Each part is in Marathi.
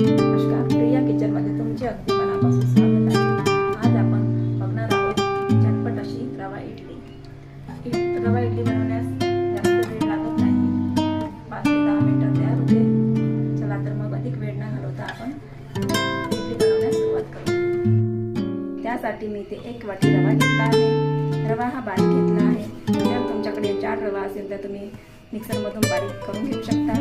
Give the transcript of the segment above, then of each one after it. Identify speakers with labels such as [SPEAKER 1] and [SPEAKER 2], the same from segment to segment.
[SPEAKER 1] नमस्कार. प्रिया किचनमध्ये तुमचे अगदी मनापासून स्वागत आहे. आज आपण बघणार आहोत झटपट अशी रवा इडली. इ- रवा इडली बनवण्यास जास्त वेळ लागत नाही. पाच ते दहा मिनिटं तयार होते. चला तर मग अधिक वेळ न घालवता आपण इडली बनवण्यास सुरुवात करू. त्यासाठी मी ते एक वाटी रवा घेतला आहे. रवा हा बारीक घेतला आहे. जर तुमच्याकडे जाड रवा असेल तर तुम्ही मिक्सरमधून बारीक करून घेऊ शकता.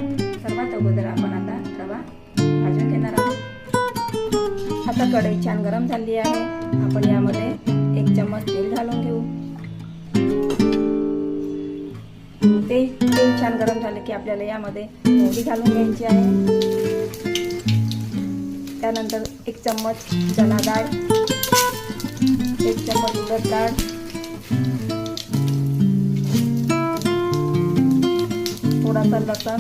[SPEAKER 1] आता कढई छान गरम झाली आहे. आपण यामध्ये एक चम्मच तेल घालून घेऊ. ते तेल छान गरम झाले की आपल्याला यामध्ये मोहरी घालून घ्यायची आहे. त्यानंतर एक चम्मच चना डाळ एक चम्मच उडद डाळ थोडासा लसण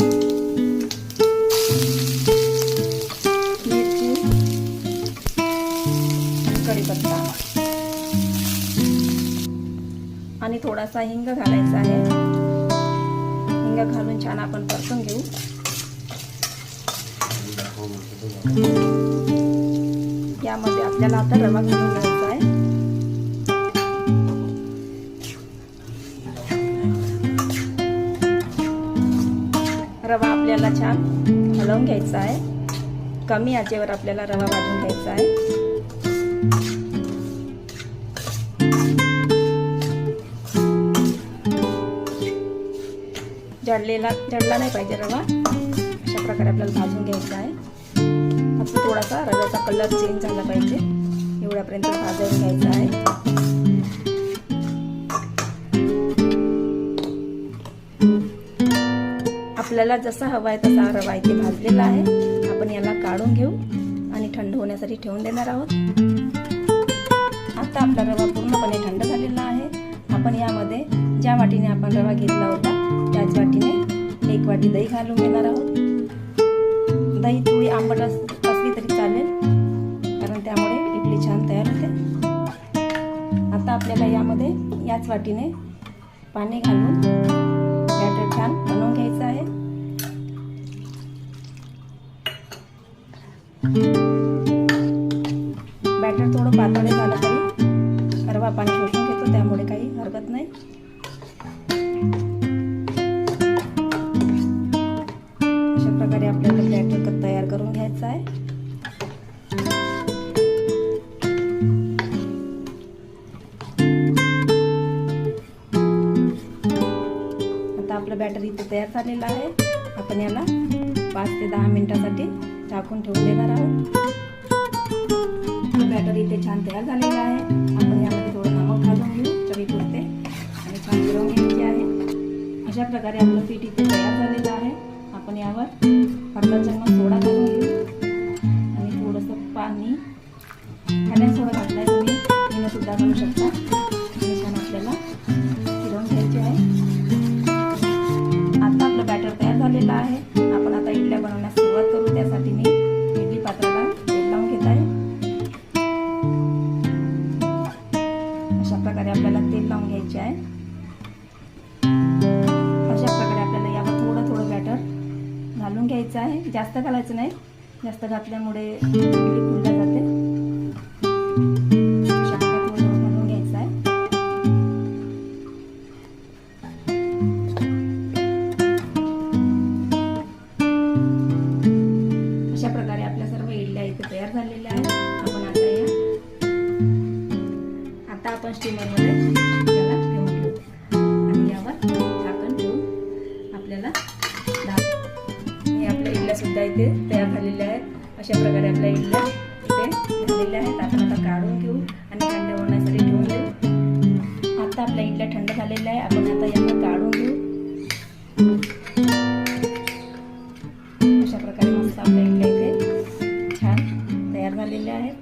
[SPEAKER 1] आणि आणि थोडासा हिंग घालायचा आहे. हिंग घालून छान आपण परतून घेऊ. यामध्ये आपल्याला आता रवा घालून घ्यायचा आहे. रवा आपल्याला छान हलवून घ्यायचा आहे. कमी आचेवर आपल्याला रवा भाजून घ्यायचा आहे. जळलेला जळला नाही पाहिजे रवा. अशा प्रकारे आपल्याला भाजून घ्यायचा आहे. फक्त थोडासा रव्याचा कलर चेंज झाला पाहिजे. एवढ्यापर्यंत भाजून घ्यायचा आहे. आपल्याला जसा हवा आहे तसा रवा इथे भाजलेला आहे. आपण याला काढून घेऊ आणि थंड होण्यासाठी ठेवून देणार आहोत. आता आपला रवा पूर्णपणे थंड झालेला आहे. आपण यामध्ये ज्या वाटीने आपण रवा घेतला होता त्याच वाटीने एक वाटी दही घालून घेणार आहोत. दही थोडी आंबट असली तरी चालेल कारण त्यामुळे इडली छान तयार होते. आता आपल्याला यामध्ये याच वाटीने पाणी घालून बॅटर छान बनवून घ्यायचं आहे. बॅटर थोडं पातळ झालं तरी रवा पाणी शोषून घेतो त्यामुळे काही हरकत नाही. आपलं बॅटर इथे तयार झालेलं आहे. आपण याला पाच ते दहा मिनिटासाठी झाकून ठेवून देणार आहोत. बॅटर इथे छान तयार झालेलं आहे. आपण यामध्ये थोडं नमक घालून घेऊ चवीपुरते आणि छान फिरवून घ्यायचे आहे. अशा प्रकारे आपलं पीठ इथे तयार झालेलं आहे. आपण यावर अर्धा चम्मच सोडा घालून घेऊ. घ्यायचं आहे. जास्त घालायचं नाही. जास्त घातल्यामुळे इडली जाते. घ्यायचं आहे. अशा प्रकारे आपल्या सर्व इडल्या इथे तयार झालेल्या आहेत. आपण आता या. आता आपण स्टीमरमध्ये याला ठेवून घेऊ. आणि यावर आपल्या इथे तयार झालेल्या आहेत. अशा प्रकारे आपल्या इडल्या इथे झालेल्या आहेत. आपण आता काढून घेऊ आणि थंड होण्यासाठी ठेवून देऊ. आता आपल्या इडल्या थंड झालेल्या आहे. आपण आता यांना काढून घेऊ. अशा प्रकारे मस्त आपल्या इडल्या इथे छान तयार झालेल्या आहेत.